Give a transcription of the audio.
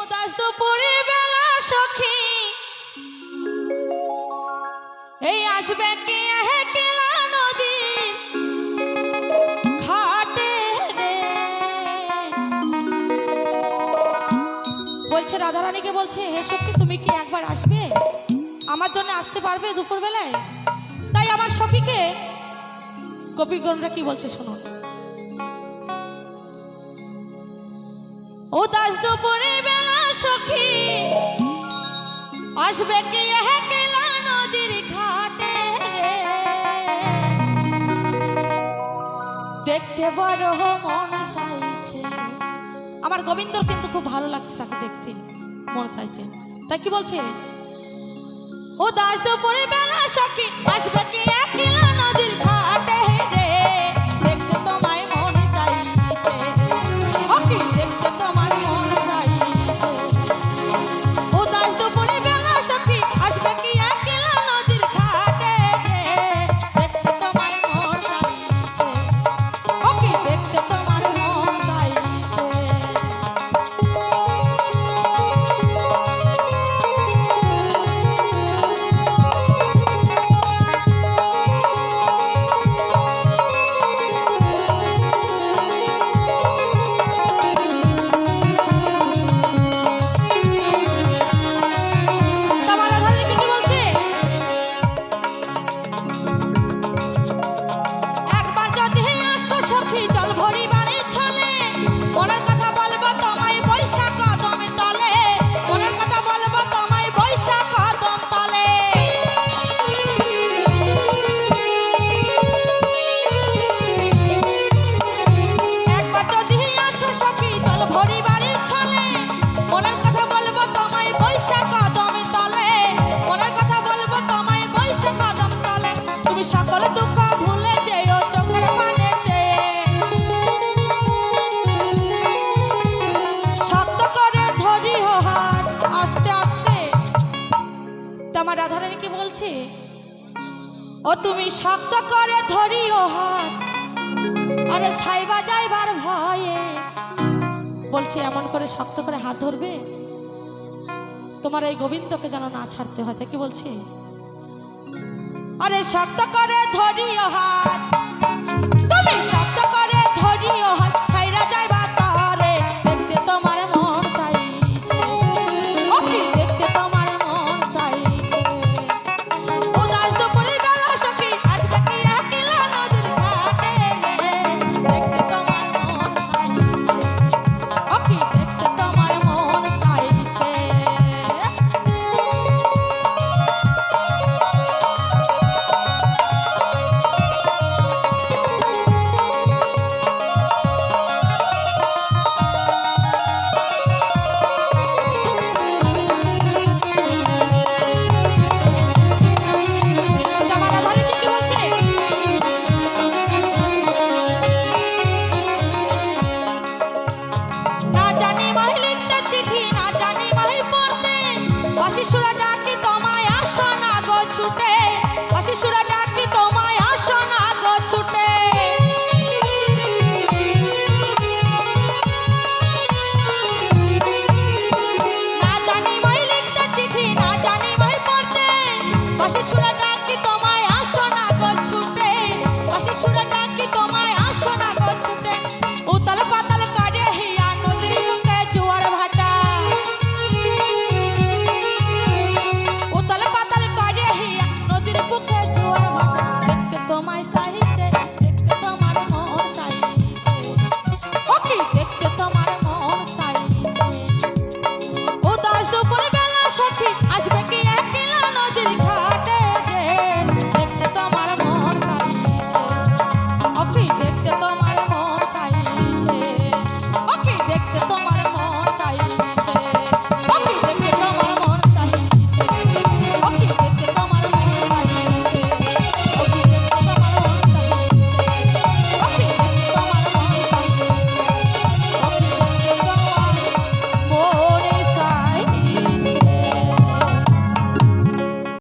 উদাস দুপুরে বেলা সখী। এই আসবে কে হেকেলা বলছে রাধারানীকে বলছে হে সখী, তুমি কি একবার আসবে? আমার জন্য আসতে পারবে দুপুর বেলায় তাই আমার সখীকে গোপীগণরা কি বলছে শুনুন ও দাস দুপুরে বেলা সখী। আসবে কি হেকেলা নদীর ঘাটে? দেখতে বড় মন চাইছে। আমার গোবিন্দর কিন্তু খুব ভালো লাগছে তাকে দেখতে, মন চাইছে। তাই কি বলছে? ও দাস দুপুরে বেলা সখী বলছে ও তুমি শক্ত করে ধরি ও হাত। আরে ছাইবা যাইবার ভয়ে। বলছে, এমন করে শক্ত করে হাত ধরবে? তোমার এই গোবিন্দকে যেন না ছাড়তে হয়। কি বলছে? আরে শক্ত করে ধরি ও হাত।